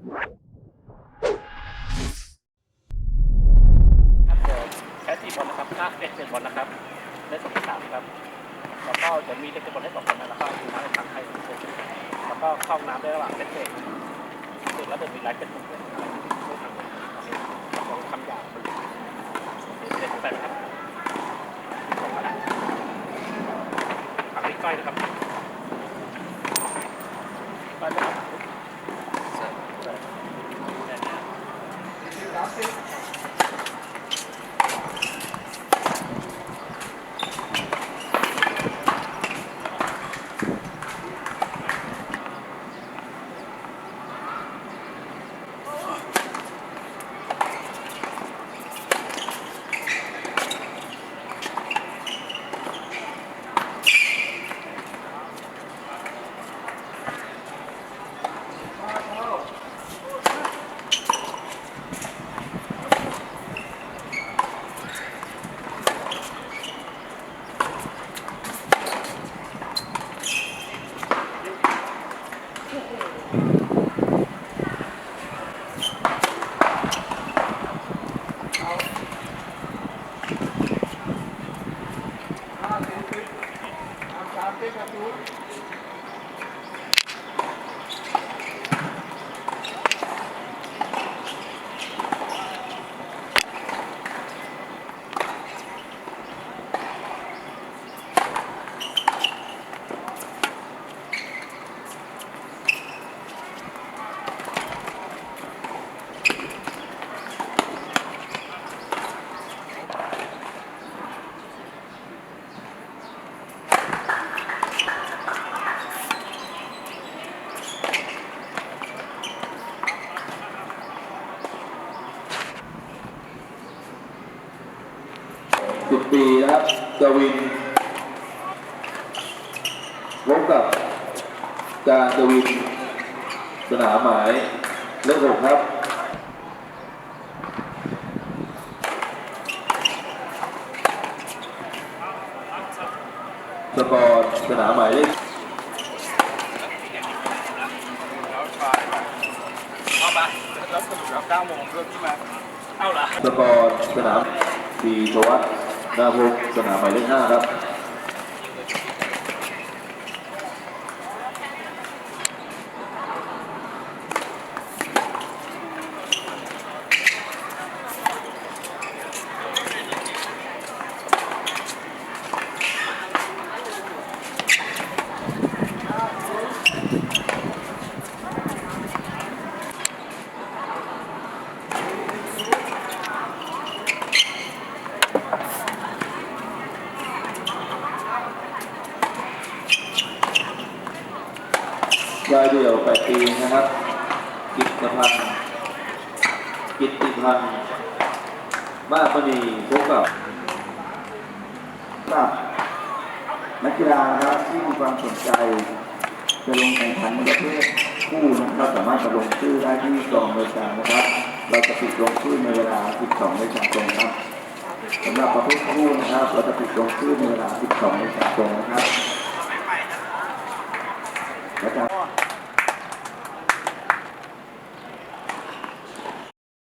ครับเดี๋ยวใช้สี่บอลนะครับห้าเอ็ดเจ็ดบอลนะครับได้สองสามครับ แล้วก็จะมีเด็กบอลให้สองคนนะแล้วก็ดูน้ำในถังให้ทุกคนแล้วก็เข้าน้ำได้ระหว่างเซตเสร็จเสร็จแล้วเดี๋ยวมีไลฟ์เป็นผมด้วยไม่ทำเลยลองทำอย่างเด็กใส่ไหมครับส่งมาแล้วถังนี้ก้นะครับก้อยไม่ต้อ สิ บปีนะครับกวินพบกับการกวิน สนามหมายเลขหกครับสกอร์สนามหมายเลขแล้วไปเอาไปแล้วสรุปแล้วเก้าโมงเริ่มที่มาเอาละสกอร์สนามปีชวัฒน์ นาพงศ์สนามหมายเลขห้าครับ รายเดี่ยวแปดปีนะครับ กิตพันธ์กิตติพันธ์มากมณีพบกับกับนักกีฬานะครับที่มีความสนใจ จะลงแข่งขันในประเภทคู่นะครับสามารถมาลงชื่อได้ที่กองบริการนะครับ เราจะปิดลงชื่อในเวลา 12นาฬิกาตรงครับสำหรับประเภทคู่นะครับ เราจะปิดลงชื่อในเวลา 12นาฬิกาตรงนะครับและการ